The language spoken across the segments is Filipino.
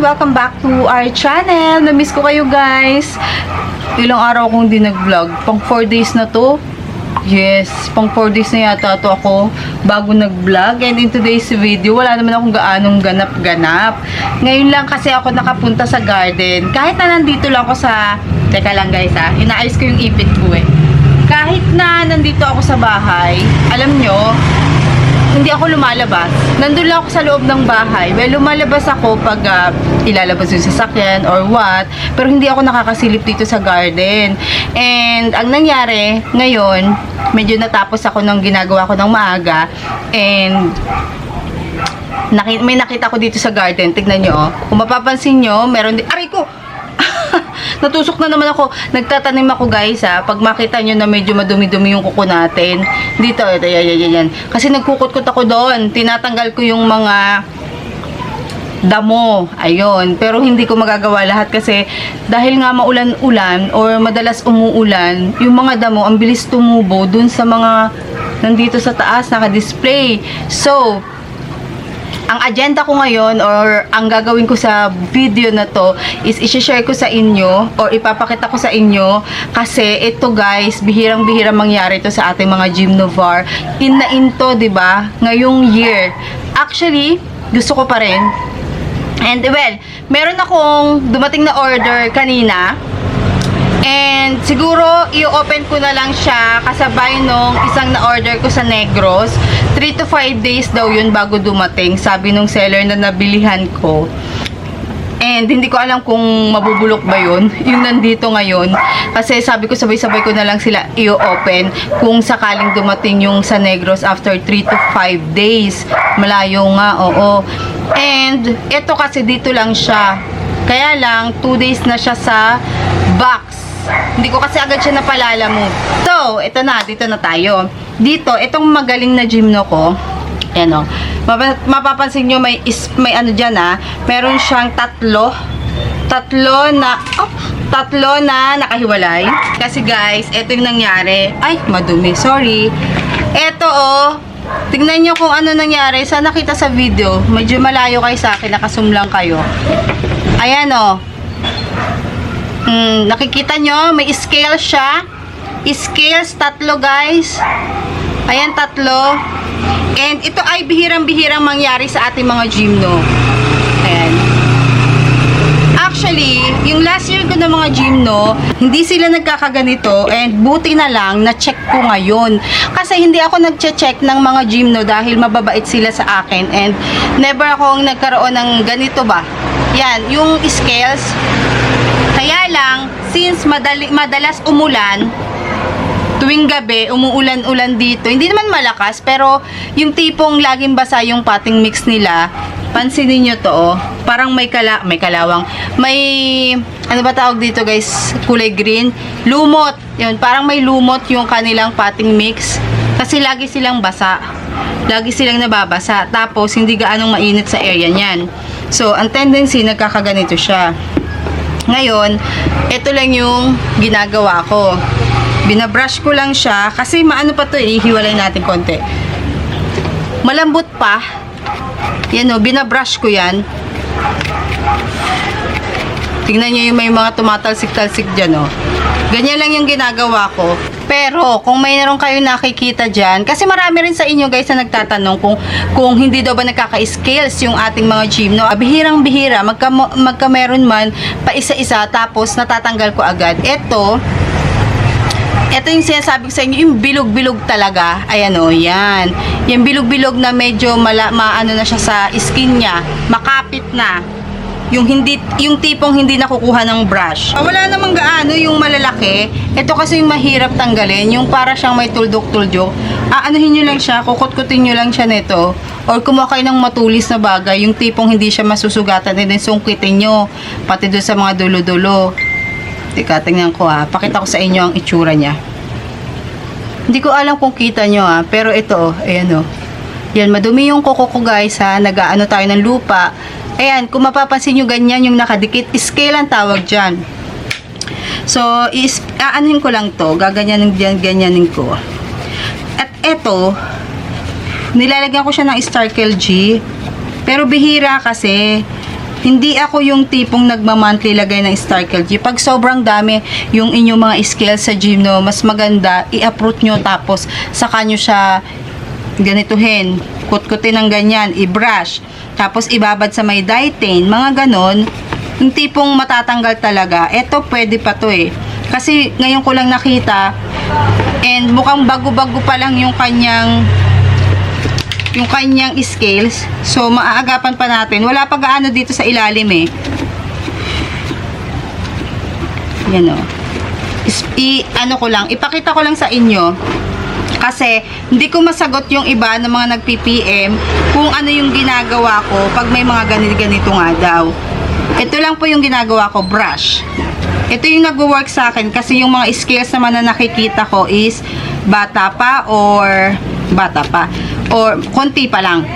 Welcome back to our channel. Na-miss ko kayo guys. Ilang araw akong hindi nag-vlog. Pang 4 days na to. Yes, pang 4 days na yata to ako bago nag-vlog. And in today's video, wala naman akong gaanong ganap-ganap. Ngayon lang kasi ako nakapunta sa garden. Kahit na nandito lang ako sa... Teka lang guys ha, inaayos ko yung ipit ko eh. Kahit na nandito ako sa bahay, alam nyo, hindi ako lumalabas. Nandun lang ako sa loob ng bahay. Well, lumalabas ako pag ah, ilalabas yung sasakyan or what. Pero hindi ako nakakasilip dito sa garden. And ang nangyari, ngayon, medyo natapos ako ng ginagawa ko ng maaga. And naki- may nakita ko dito sa garden. Tignan nyo, oh. Kung mapapansin nyo, meron din... Aray ko! Natusok na naman ako. Nagtatanim ako guys ha. Pag makita nyo na medyo madumi-dumi yung kuko natin. Dito, ito, yan, yan, yan. Kasi nagkukot-kot ako doon. Tinatanggal ko yung mga damo. Ayun. Pero hindi ko magagawa lahat kasi dahil nga maulan-ulan or madalas umuulan, yung mga damo ang bilis tumubo dun sa mga nandito sa taas naka-display. So, ang agenda ko ngayon or ang gagawin ko sa video na to is i-share ko sa inyo or ipapakita ko sa inyo kasi ito guys, bihirang-bihirang mangyari to sa ating mga Gym Novar. In na into, 'di ba? Ngayong year. Actually, gusto ko pa rin. And well, meron akong dumating na order kanina. And siguro, i-open ko na lang siya kasabay nung isang na-order ko sa Negros. 3 to 5 days daw yun bago dumating, sabi nung seller na nabilihan ko. And hindi ko alam kung mabubulok ba yun, yung nandito ngayon. Kasi sabi ko sabay-sabay ko na lang sila i-open kung sakaling dumating yung sa Negros after 3 to 5 days. Malayo nga, oo. And ito kasi dito lang siya. Kaya lang, 2 days na siya sa box. Hindi ko kasi agad siya napalala mo. So, ito na, dito na tayo. Dito, itong magaling na gymno ko, ayan o. Mapa- mapapansin nyo, may, is, may ano dyan ah. Meron siyang tatlo. Tatlo na, oh, tatlo na nakahiwalay. Kasi guys, ito yung nangyari. Ay, madumi, sorry. Ito oh, tingnan nyo kung ano nangyari. Sa nakita sa video, medyo malayo kayo sa akin, nakasum lang kayo. Ayan oh. Mm, nakikita nyo, may scale siya. Scales, tatlo guys. Ayan, tatlo. And ito ay bihirang-bihirang mangyari sa ating mga gymno. Ayan. Actually, yung last year ko ng mga gymno, hindi sila nagkakaganito and buti na lang na-check ko ngayon. Kasi hindi ako nag-check ng mga gymno dahil mababait sila sa akin and never akong nagkaroon ng ganito ba. Yan, yung scales, kaya lang, since madali, madalas umulan, tuwing gabi, umuulan-ulan dito. Hindi naman malakas, pero yung tipong laging basa yung potting mix nila, pansinin nyo to, oh. Parang may kala, may kalawang, may, ano ba tawag dito guys, kulay green, lumot. Yun, parang may lumot yung kanilang potting mix. Kasi lagi silang basa. Lagi silang nababasa. Tapos, hindi gaanong mainit sa area niyan. So, ang tendency, nagkakaganito siya. Ngayon, ito lang yung ginagawa ko. Binabrush ko lang siya kasi maano pa to eh, hiwalay natin konti. Malambot pa. Yan o, binabrush ko yan. Tingnan niyo yung may mga tumatalsik-talsik dyan o. Ganyan lang yung ginagawa ko. Pero, kung may naroon kayo nakikita dyan, kasi marami rin sa inyo guys na nagtatanong kung, kung hindi daw ba nagkaka-scales yung ating mga gym, no? Bihirang-bihira, magka, magka meron man, pa isa-isa, tapos natatanggal ko agad. Ito, ito yung sinasabi ko sa inyo, yung bilog-bilog talaga. Ayan o, yan. Yung bilog-bilog na medyo mala, maano na siya sa skin niya. Makapit na. Yung hindi yung tipong hindi nakukuha ng brush. Ah, Wala namang gaano yung malalaki. Ito kasi yung mahirap tanggalin, yung para siyang may tuldok-tuldok. Aanuhin niyo lang siya, kukut-kutin niyo lang siya nito. Or kumuha kayo ng matulis na bagay, yung tipong hindi siya masusugatan, and then sungkitin niyo pati doon sa mga dulo-dulo. Teka, tingnan ko ha. Pakita ko sa inyo ang itsura niya. Hindi ko alam kung kita nyo ha. Pero ito, oh, ayan o. Yan, madumi yung kuko ko guys ha. Nagaano tayo ng lupa. Ayan, kung mapapansin nyo ganyan yung nakadikit, scale ang tawag dyan. So, is, aanhin ko lang to. Gaganyanin ganyanin ko. At eto, nilalagyan ko siya ng Starkel G. Pero bihira kasi, hindi ako yung tipong nagma-monthly lagay ng Starkel G. Pag sobrang dami yung inyong mga skills sa gym, no, mas maganda, i-uproot nyo tapos saka nyo siya ganituhin, kutkutin ng ganyan, i-brush, tapos ibabad sa may dietane, mga ganon, yung tipong matatanggal talaga, eto pwede pa to eh. Kasi ngayon ko lang nakita, and mukhang bago-bago pa lang yung kanyang yung kanyang scales. So, maaagapan pa natin. Wala pa gaano dito sa ilalim eh. Yan o. Is- I, ano ko lang, ipakita ko lang sa inyo. Kasi, hindi ko masagot yung iba ng mga nag-PPM kung ano yung ginagawa ko pag may mga ganito-ganito nga daw. Ito lang po yung ginagawa ko, brush. Ito yung nagwo-work sa akin kasi yung mga skills naman na nakikita ko is bata pa or bata pa or konti pa lang.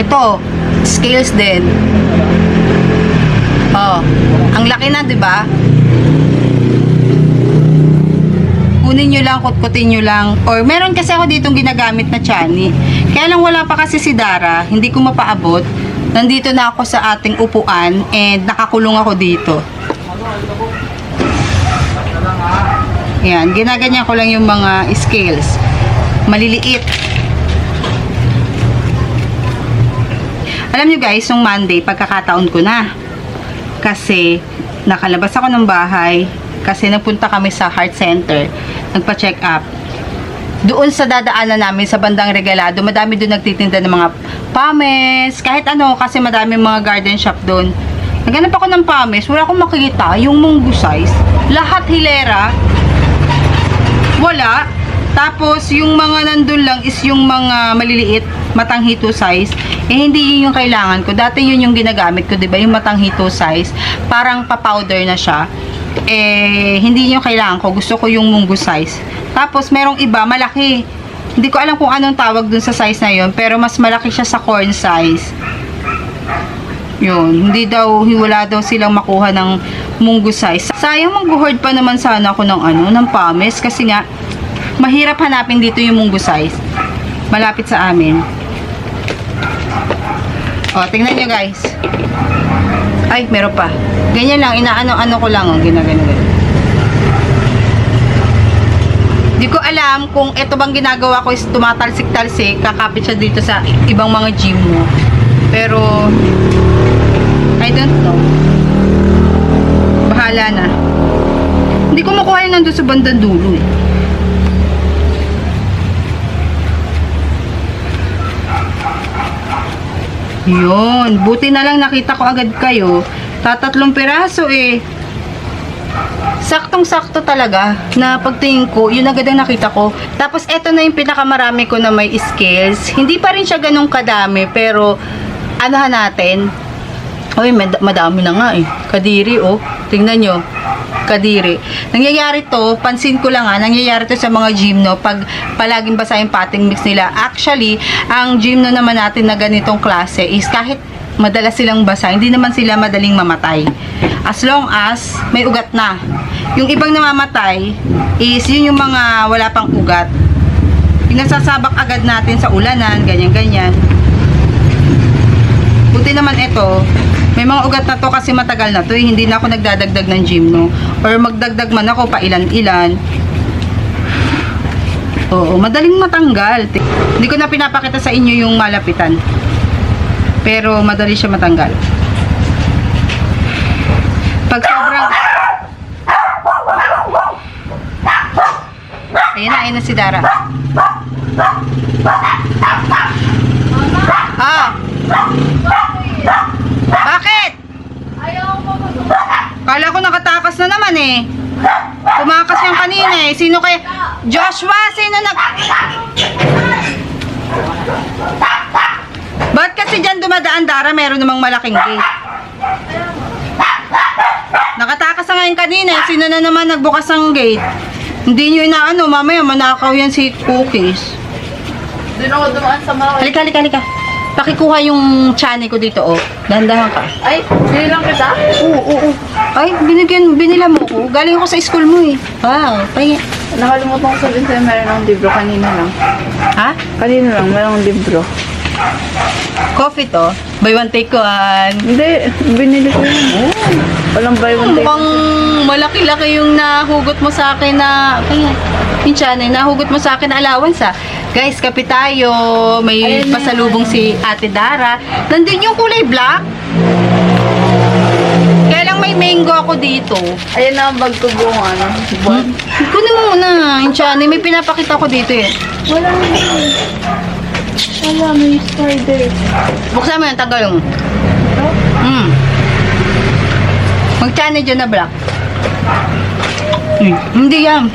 Ito, scales din. Oh, ang laki na, 'di ba? kunin nyo lang, kutkutin nyo lang. Or meron kasi ako ditong ginagamit na chani. Kaya lang wala pa kasi si Dara, hindi ko mapaabot. Nandito na ako sa ating upuan and nakakulong ako dito. Yan, ginaganyan ko lang yung mga scales. Maliliit. Alam nyo guys, yung Monday, pagkakataon ko na. Kasi, nakalabas ako ng bahay, kasi nagpunta kami sa heart center, nagpa-check up. Doon sa dadaanan namin sa bandang regalado, madami doon nagtitinda ng mga pames, kahit ano, kasi madami mga garden shop doon. Naghanap ako ng pames, wala akong makikita, yung munggo size, lahat hilera, wala. Tapos, yung mga nandun lang is yung mga maliliit, matanghito size. Eh, hindi yun yung kailangan ko. Dati yun yung ginagamit ko, di ba? Yung matanghito size. Parang pa-powder na siya. Eh, hindi yun yung kailangan ko. Gusto ko yung munggo size. Tapos, merong iba, malaki. Hindi ko alam kung anong tawag dun sa size na yun. Pero, mas malaki siya sa corn size. Yun, hindi daw, wala daw silang makuha ng munggo size. Sayang mag-hoard pa naman sana ako ng ano, ng pames kasi nga mahirap hanapin dito yung munggo size. Malapit sa amin. O, tingnan nyo guys. Ay, meron pa. Ganyan lang, inaano-ano ko lang, oh, ginagano. Di ko alam kung ito bang ginagawa ko is tumatalsik-talsik, kakapit siya dito sa ibang mga gym mo. Pero, I don't know. Bahala na. Hindi ko makuha yun nandun sa bandang dulo eh. Yun. Buti na lang nakita ko agad kayo. Tatatlong piraso eh. Saktong-sakto talaga na pagtingin ko, yun agad ang nakita ko. Tapos eto na yung pinakamarami ko na may skills. Hindi pa rin siya ganun kadami, pero anahan natin. Uy, mad- madami na nga eh. Kadiri oh. Tingnan nyo. Kadiri. Nangyayari to, pansin ko lang ha, nangyayari to sa mga gym no, pag palaging basa yung potting mix nila. Actually, ang gym no naman natin na ganitong klase is kahit madalas silang basa, hindi naman sila madaling mamatay. As long as may ugat na. Yung ibang namamatay is yun yung mga wala pang ugat. Yung nasasabak agad natin sa ulanan, ganyan-ganyan. Buti naman ito, may mga ugat na to kasi matagal na to, eh. hindi na ako nagdadagdag ng gym, no? Or magdagdag man ako pa ilan-ilan. Oo, madaling matanggal. Hindi ko na pinapakita sa inyo yung malapitan. Pero madali siya matanggal. Pag sobrang... Ayun na, ayun na si Dara. Ah! Bakit? Kala ko nakatakas na naman eh. Tumakas yung kanina eh. Sino kaya? Joshua, sino nag... Ba't kasi dyan dumadaan, Dara, meron namang malaking gate? Nakatakas na ngayon kanina eh. Sino na naman nagbukas ng gate? Hindi nyo inaano, mamaya manakaw yan si Cookies. Doon ako dumaan sa mga... Halika, halika, halika. Pakikuha yung chani ko dito, oh. Dandahan ka. Ay, hindi lang kita? Oo, oo, oo. Ay, binigyan, binila mo ko. Galing ako sa school mo eh. Wow, pahinga. Nakalimutan ko sabihin sa'yo, meron akong libro kanina lang. Ha? Kanina lang, meron akong libro. Coffee to? Buy one take one. Hindi, binili ko yun. Walang buy one take. Mukhang malaki-laki yung nahugot mo sa akin na, kaya, pinsan eh, nahugot mo sa akin na allowance ah. Guys, kape tayo. May Ayun na pasalubong si Ate Dara. Nandun yung kulay black. Lang may mango ako dito. Ayan na ang bag ko buong ano. Buwan. Kunin mo muna, Inchane. May pinapakita ko dito eh. Wala na yun. Wala, may spider. Buksan mo yung tagal mo. Hmm. Mag-chane dyan na black. Hmm. Hindi yan.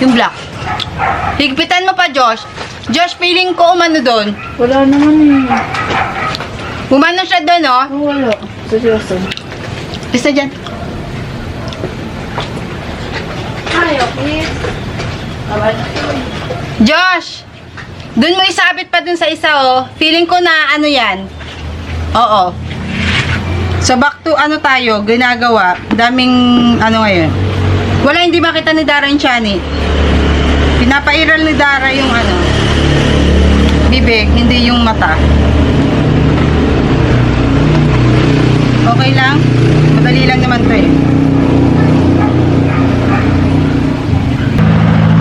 Yung black. Higpitan mo pa, Josh. Josh, feeling ko umano doon. Wala naman eh. Umano siya doon, oh. Oh, wala. Seryoso. Basta dyan. Josh! Doon mo isabit pa dun sa isa, oh. Feeling ko na ano yan. Oo. So, back to ano tayo, ginagawa. Daming, ano ngayon. Wala, hindi makita ni Dara yung Chani. Pinapairal ni Dara yung ano, bibig, hindi yung mata. Okay lang? Naman to eh.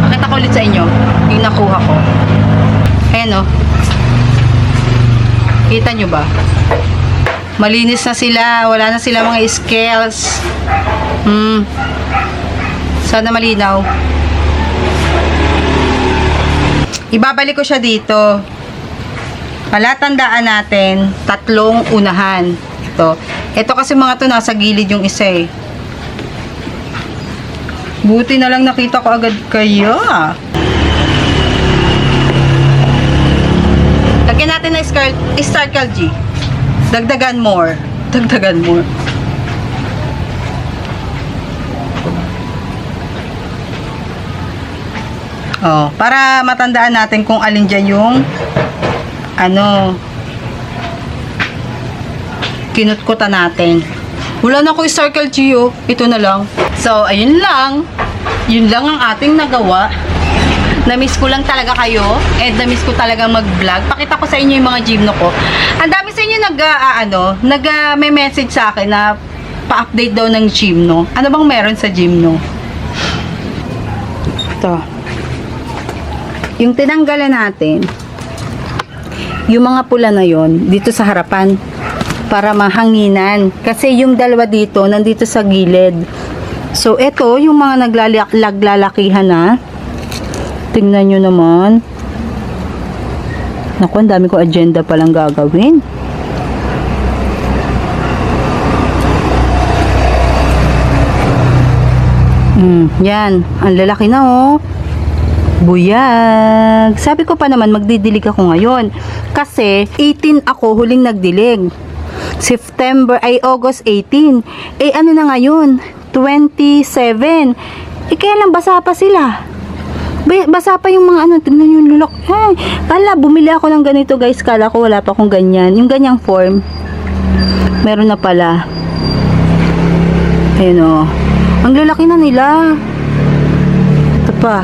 Pakita ko ulit sa inyo yung nakuha ko. Ayan o. Kita nyo ba? Malinis na sila. Wala na sila mga scales. Hmm. Sana malinaw. Ibabalik ko siya dito. Palatandaan natin, tatlong unahan. Ito. Ito kasi mga to nasa gilid yung isa eh. Buti na lang nakita ko agad kayo. Lagyan natin na star, star G. Dagdagan more. Dagdagan more. Oh, para matandaan natin kung alin dyan yung ano kinutkutan natin. Wala na ko circle G oh. Ito na lang. So, ayun lang. Yun lang ang ating nagawa. Na-miss ko lang talaga kayo. And na-miss ko talaga mag-vlog. Pakita ko sa inyo yung mga gymno ko. Ang dami sa inyo nag, ah, ano, nag, ah, may message sa akin na pa-update daw ng gymno. Ano bang meron sa gymno? Ito. Yung tinanggalan natin, yung mga pula na yon dito sa harapan para mahanginan. Kasi yung dalawa dito, nandito sa gilid. So, ito, yung mga naglalak- naglalakihan na. Tingnan nyo naman. Naku, ang dami ko agenda palang gagawin. Hmm, yan. Ang lalaki na oh. Buyag. Sabi ko pa naman magdidilig ako ngayon. Kasi 18 ako huling nagdilig. September ay August 18. Eh ano na ngayon? 27. Eh kaya lang basa pa sila. Ba- Basa pa yung mga ano, tingnan yung lulok. Ay, ala, bumili ako ng ganito guys. Kala ko wala pa akong ganyan. Yung ganyang form. Meron na pala. Ayun o. Ang lalaki na nila. Ito pa.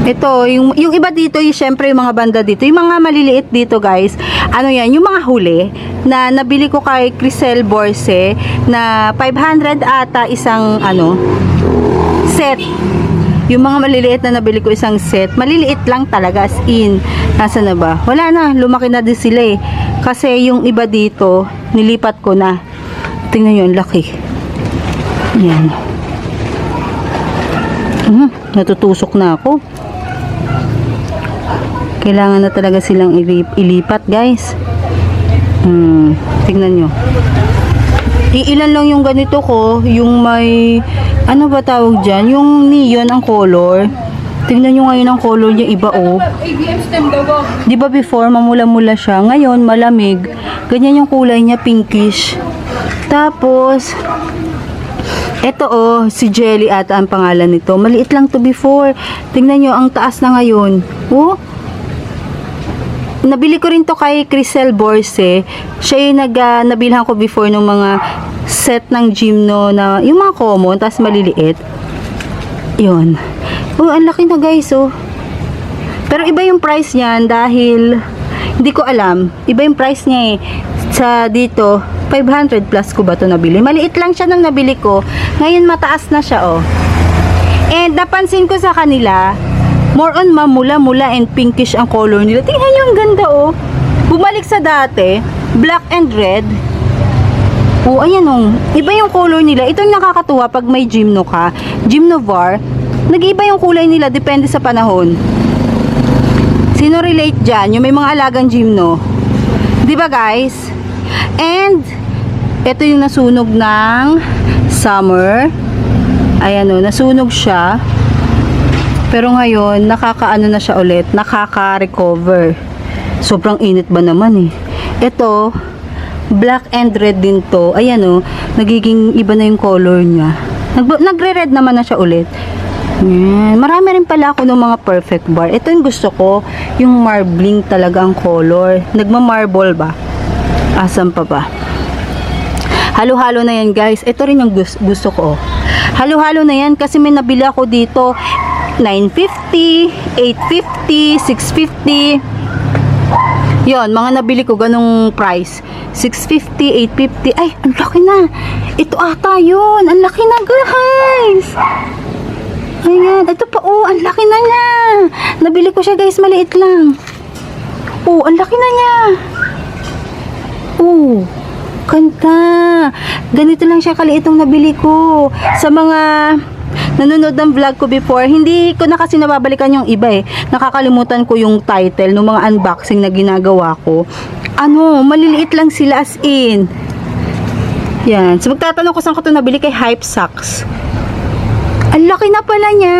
Ito, yung, yung iba dito, yung syempre yung mga banda dito, yung mga maliliit dito guys, ano yan, yung mga huli, na nabili ko kay Crisel Borse, na 500 ata isang, ano, set. Yung mga maliliit na nabili ko isang set, maliliit lang talaga as in. Nasa na ba? Wala na, lumaki na din sila eh. Kasi yung iba dito, nilipat ko na. Tingnan yun, laki. Yan. Mhm, natutusok na ako. Kailangan na talaga silang ilip- ilipat, guys. Hmm, tingnan nyo. Iilan lang yung ganito ko, yung may, ano ba tawag dyan? Yung neon ang color. Tingnan nyo ngayon ang color niya, iba oh. Di ba before, mamula-mula siya. Ngayon, malamig. Ganyan yung kulay niya, pinkish. Tapos, eto oh, si Jelly ata ang pangalan nito. Maliit lang to before. Tingnan nyo, ang taas na ngayon. Oh, nabili ko rin to kay Crisel Borse. Siya yung nag, ah, nabilhan ko before ng mga set ng gymno na, yung mga common, tapos maliliit. Yun. Oh, ang laki na guys, oh. Pero iba yung price niyan dahil hindi ko alam. Iba yung price niya eh. Sa dito, 500 plus ko ba to nabili? Maliit lang siya nang nabili ko. Ngayon mataas na siya, oh. And napansin ko sa kanila, more on mamula-mula and pinkish ang color nila. Tingnan nyo, ang ganda oh. Bumalik sa dati, black and red. Oh, ayan oh. Iba yung color nila. Ito yung nakakatuwa pag may gymno ka. Gymnovar. Nag-iba yung kulay nila depende sa panahon. Sino relate dyan? Yung may mga alagang gymno. Di ba guys? And, ito yung nasunog ng summer. Ayan o, nasunog siya. Pero ngayon, nakakaano na siya ulit. Nakaka-recover. Sobrang init ba naman eh. Ito, black and red din to. Ayan o, nagiging iba na yung color niya. Nag nagre-red naman na siya ulit. Yan. Marami rin pala ako ng mga perfect bar. Ito yung gusto ko, yung marbling talaga ang color. Nagma-marble ba? Asan pa ba? Halo-halo na yan guys. Ito rin yung gus- gusto ko. Halo-halo na yan kasi may nabili ako dito 950, 850, 650. Yon, mga nabili ko ganong price. 650, 850. Ay, ang laki na. Ito ata yun. Ang laki na guys. Ayan, ito pa oh, ang laki na niya. Nabili ko siya guys, maliit lang. Oh, ang laki na niya. Oh, kanta. Ganito lang siya kaliit ang nabili ko. Sa mga nanonood ng vlog ko before, hindi ko na kasi nababalikan yung iba eh. Nakakalimutan ko yung title ng mga unboxing na ginagawa ko. Ano, maliliit lang sila as in. Yan. So, magtatanong ko saan ko ito nabili kay Hype Socks. Ang laki na pala niya.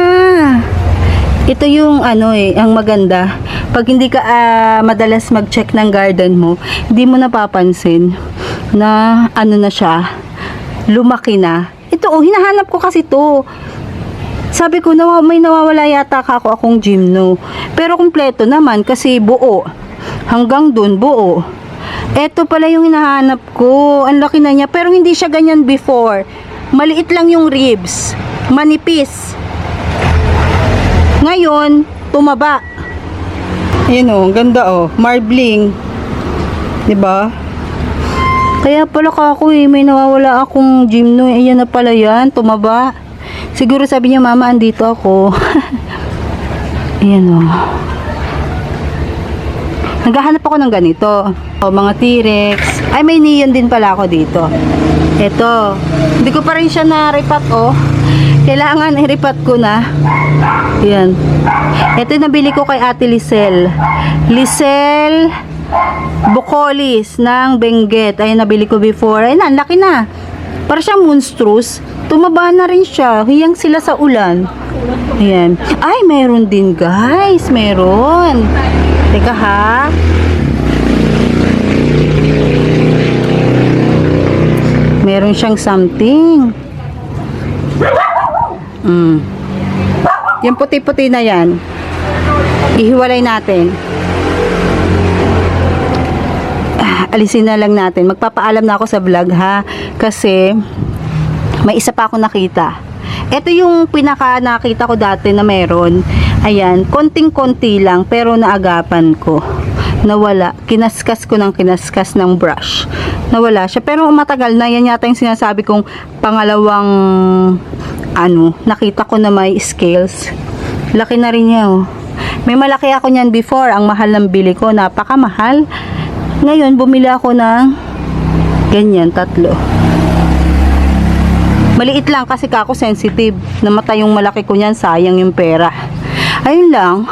Ito yung ano eh, ang maganda. Pag hindi ka ah, madalas mag-check ng garden mo, hindi mo napapansin na ano na siya, lumaki na. Ito oh, hinahanap ko kasi to. Sabi ko, nawa, may nawawala yata ka ako akong gymno. Pero kumpleto naman kasi buo. Hanggang dun, buo. Ito pala yung hinahanap ko. Ang laki na niya. Pero hindi siya ganyan before. Maliit lang yung ribs. Manipis. Ngayon, tumaba. Yun oh, ganda oh. Marbling. 'Di ba? Kaya pala ako eh, may nawawala akong gymno. eh. Ayan na pala yan, tumaba. Siguro sabi niya, mama, andito ako. Ayan oh. Naghahanap ako ng ganito. O, mga T-Rex. Ay, may neon din pala ako dito. Ito. Hindi ko pa rin siya na-repat, oh. Kailangan i-repat ko na. Yan. Ito yung nabili ko kay Ate Lisel. Lisel Bucolis ng Benguet. Ay, nabili ko before. Ay, na, laki na. Para siyang monstrous. Tumaba na rin siya. Hiyang sila sa ulan. Ayan. Ay, meron din, guys. Meron. Teka, ha? Meron siyang something. Mm. Yung puti-puti na yan, ihiwalay natin. Ah, alisin na lang natin. Magpapaalam na ako sa vlog ha. Kasi, may isa pa ako nakita. Ito yung pinaka nakita ko dati na meron. Ayan, konting-konti lang pero naagapan ko. Nawala. Kinaskas ko ng kinaskas ng brush. Nawala siya. Pero matagal na. Yan yata yung sinasabi kong pangalawang ano, nakita ko na may scales. Laki na rin niya oh. May malaki ako niyan before. Ang mahal ng bili ko. Napakamahal. Ngayon, bumili ako ng ganyan, tatlo. Maliit lang kasi kako sensitive. Namatay yung malaki ko niyan, sayang yung pera. Ayun lang.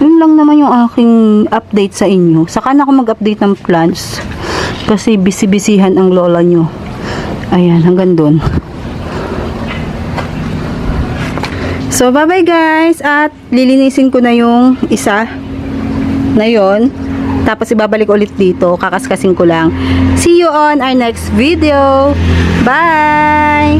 Yun lang naman yung aking update sa inyo. Saka na ako mag-update ng plans. Kasi busy-busyhan ang lola nyo. Ayan, hanggang dun. So, bye-bye guys. At lilinisin ko na yung isa na yon. Tapos ibabalik ulit dito. Kakaskasin ko lang. See you on our next video. Bye!